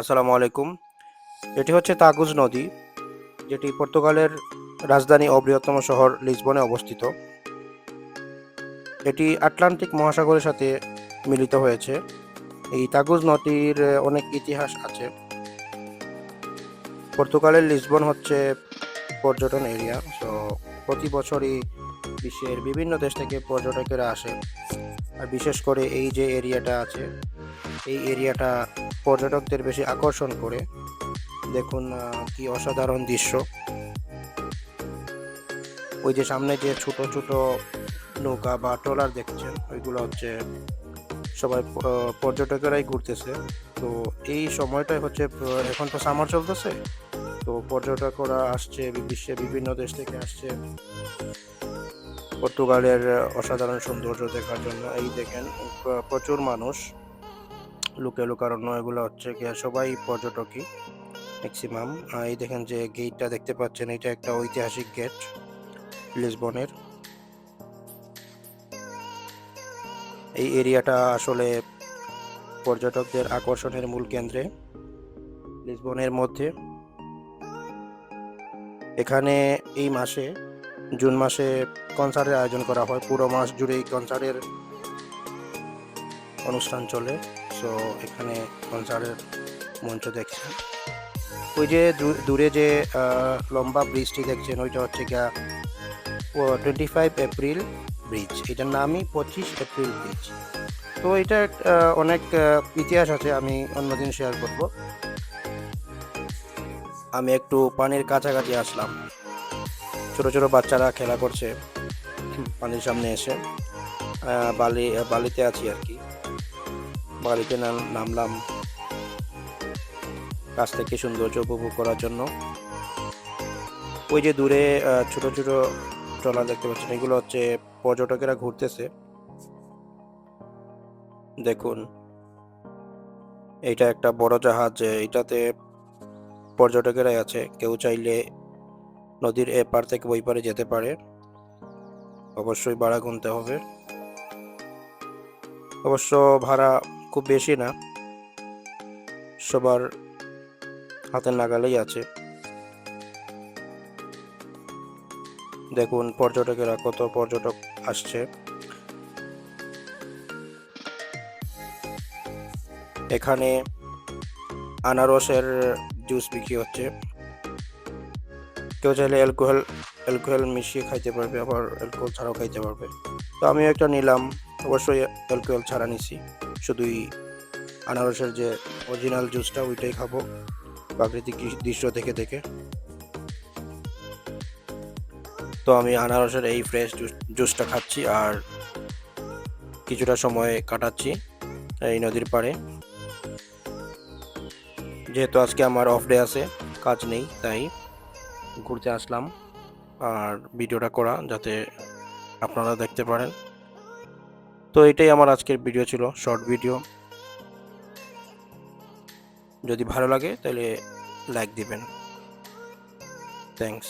আসসালামু আলাইকুম। এটি হচ্ছে তাগুজ নদী, যেটি পর্তুগালের রাজধানী ও বৃহত্তম শহর লিসবনে অবস্থিত। এটি আটলান্টিক মহাসাগরের সাথে মিলিত হয়েছে। এই তাগুজ নদীর অনেক ইতিহাস আছে। পর্তুগালের লিসবন হচ্ছে পর্যটন এরিয়া তো প্রতি বছরই বিশ্বের বিভিন্ন দেশ থেকে পর্যটকেরা আসে। আর বিশেষ করে এই যে এরিয়াটা আছে, এই এরিয়াটা পর্যটকদের বেশি আকর্ষণ করে। দেখুন কি অসাধারণ দৃশ্য। ওই যে সামনে যে ছোট ছোট নৌকা বা ট্রলার দেখছেন, ওইগুলো হচ্ছে সবাই পর্যটকেরাই ঘুরতেছে। তো এই সময়টাই হচ্ছে এখন তো সামার চলতেছে। তো পর্যটকরা আসছে বিশ্বে বিভিন্ন দেশ থেকে আসছে। পর্তুগালের অসাধারণ সৌন্দর্য দেখার জন্য। এই দেখেন প্রচুর মানুষ। লুকে লুকারণ্য এগুলো হচ্ছে গিয়ে সবাই পর্যটকই ম্যাক্সিমাম এই দেখেন যে গেটটা দেখতে পাচ্ছেন, এটা একটা ঐতিহাসিক গেট লিসবনের এই এরিয়াটা আসলে পর্যটকদের আকর্ষণের মূল কেন্দ্রে লিসবনের মধ্যে। এখানে এই মাসে, জুন মাসে কনসার্টের আয়োজন করা হয়। পুরো মাস জুড়ে এই কনসার্টের অনুষ্ঠান চলে। সো এখানে কনসার্টের মঞ্চ দেখছেন ওই যে দূরে যে লম্বা ব্রিজটি দেখছেন, ওইটা হচ্ছে গিয়া টোয়েন্টি ফাইভ এপ্রিল ব্রিজ এটার নামই পঁচিশ এপ্রিল ব্রিজ তো এটা অনেক ইতিহাস আছে, আমি অন্যদিন শেয়ার করব। আমি একটু পানির কাছাকাছি আসলাম। ছোট ছোট বাচ্চারা খেলা করছে, পানির সামনে এসে বালি, বালিতে আছি আর কি। বাড়িতে নাম- নামলাম। কাছ থেকে সৌন্দর্য উপভোগ করার জন্য। ওই যে দূরে ছোট ছোট ট্রলার দেখতে পাচ্ছেন। এগুলো হচ্ছে পর্যটকেরা ঘুরতেছে। দেখুন। এটা একটা বড় জাহাজ এটাতে পর্যটকেরাই আছে। কেউ চাইলে নদীর এপার থেকে ওই পারে যেতে পারে। অবশ্যই ভাড়া গুনতে হবে। অবশ্য ভাড়া খুব বেশি না। সবার হাতের নাগালেই আছে। দেখুন পর্যটকেরা কত পর্যটক আসছে। এখানে আনারসের জুস বিক্রি হচ্ছে। কেউ চাইলে অ্যালকোহল অ্যালকোহল মিশিয়ে খাইতে পারবে, আবার অ্যালকোহল ছাড়াও খাইতে পারবে। তো আমিও একটা নিলাম, অবশ্যই অ্যালকোহল ছাড়া নিছি। শুধুই আনারসের যে অরিজিনাল জুসটা ওইটাই খাব প্রাকৃতিক দৃশ- দৃশ্য দেখে দেখে। তো আমি আনারসের এই ফ্রেশ জুসটা খাচ্ছি আর কিছুটা সময় কাটাচ্ছি এই নদীর পাড়ে। যেহেতু আজকে আমার অফ ডে আছে, কাজ নেই, তাই ঘুরতে আসলাম। আর ভিডিওটা করা যাতে আপনারা দেখতে পারেন। তো এটাই আমার আজকের ভিডিও ছিল শর্ট ভিডিও যদি ভালো লাগে, তাহলে লাইক দিবেন। থ্যাংকস